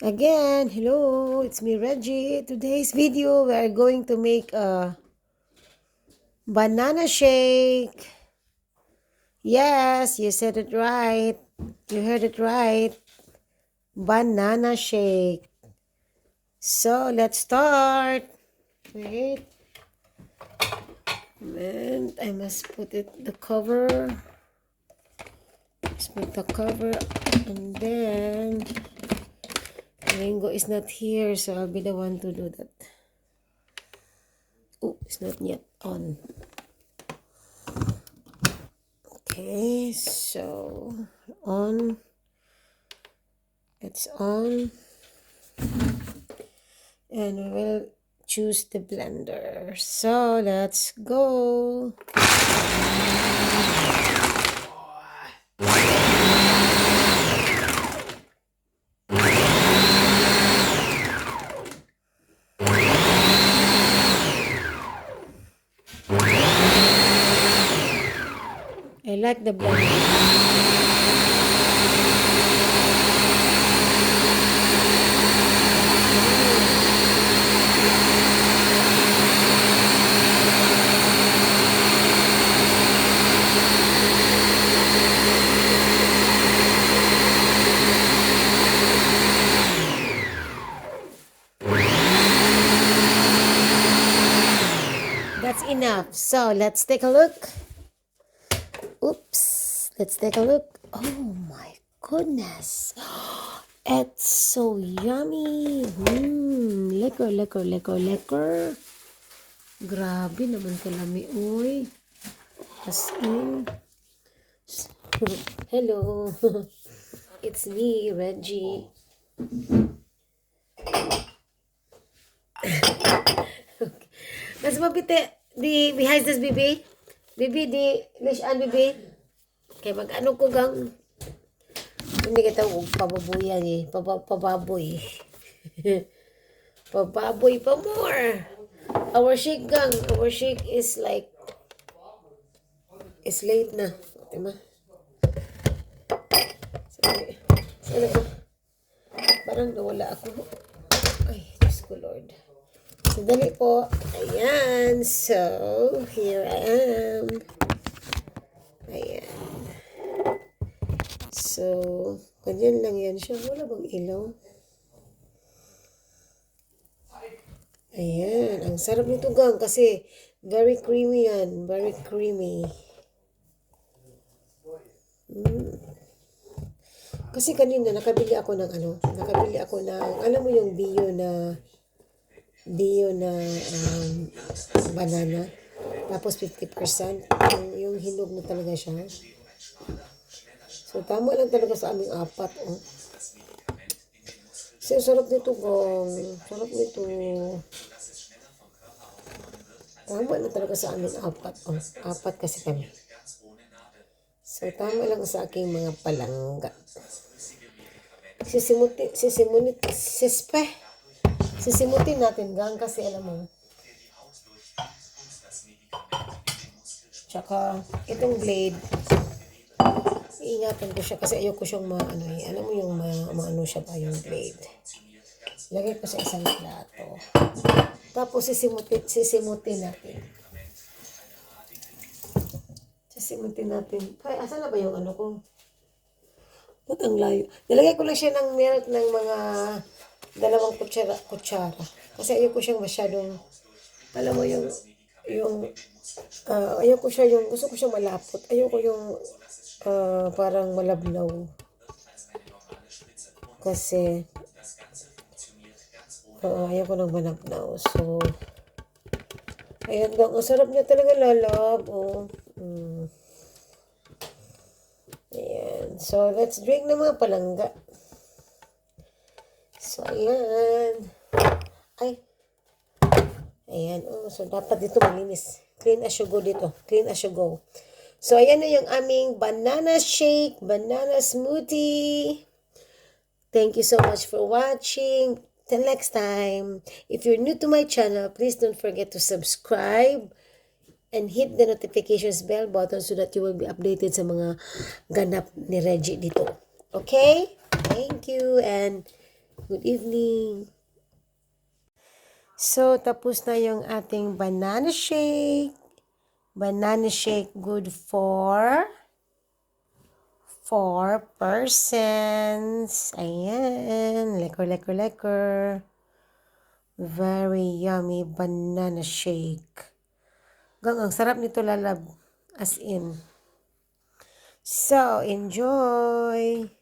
Again, hello, it's me Reggie. Today's video we are going to make a banana shake. Yes, you said it right. You heard it right. Banana shake. So, let's start. Wait. And I must put it the cover. Let's put the cover and then Ringo is not here, so I'll be the one to do that. Oh, it's not yet on. Okay, so on. It's on. And we will choose the blender. So let's go. Like the. That's enough. So let's take a look. Oops. Let's take a look. Oh my goodness. It's so yummy. Mmm. Liquor, liquor, liquor, liquor. Grabe naman kalami. Uy. As in. Hello. It's me, Reggie. Mas mabite di behind this bibi. Bibi di lish an bibi. Kay mag ano ko gang hindi kita og pababuyan eh. Paba, pababoy. pababoy pa more. Our shake gang, our shake is like is late na. Diba? Sorry. Sana ba? Parang nawala ako. Ay, Diyos ko Lord. Sandali po. Ayan. So, here I am. Ayan. So, ganyan lang yan siya. Wala bang ilaw? Ayan. Ang sarap nito gang kasi very creamy yan. Very creamy. Mm. Kasi kanina nakabili ako ng ano, nakabili ako ng, alam mo yung bio na bio na um, banana. Tapos 50%. Yung, yung hinog na talaga siya. So, tama lang talaga sa aming apat. Oh. Kasi sarap nito, gong. Sarap nito. Tama lang talaga sa aming apat. Oh. Apat kasi kami. So, tama lang sa aking mga palangga. Sisimuti, sisimunit, sispe. Sisimutin natin gang kasi alam mo. Tsaka, itong blade, iingatan ko siya kasi ayoko siyang maano eh. Alam mo yung ma, maano siya pa yung blade. Lagay ko sa isang plato. Tapos sisimutin, sisimutin natin. Sisimutin natin. Ay, asan na ba yung ano ko? Ba't ang layo? Nilagay ko lang siya ng milk ng mga dalawang kutsara, kutsara. Kasi ayoko siyang masyadong, alam mo yung, yung, ah, ayoko siya yung, gusto ko siyang malapot. Ayoko yung, ah, parang malabnaw. Kasi, ah, ayoko ng malabnaw. So, ayan gang, ang sarap niya talaga lalab. Oh. Mm. Ayan. So, let's drink ng mga palangga. So, ayan. Ay. Ayan. Oh, so, dapat dito malinis. Clean as you go dito. Clean as you go. So, ayan na yung aming banana shake, banana smoothie. Thank you so much for watching. Till next time. If you're new to my channel, please don't forget to subscribe and hit the notifications bell button so that you will be updated sa mga ganap ni Reggie dito. Okay? Thank you and Good evening. So, tapos na yung ating banana shake. Banana shake good for four persons. Ayan. Lekker, lekker, lekker. Very yummy banana shake. Gang, ang sarap nito lalab. As in. So, enjoy!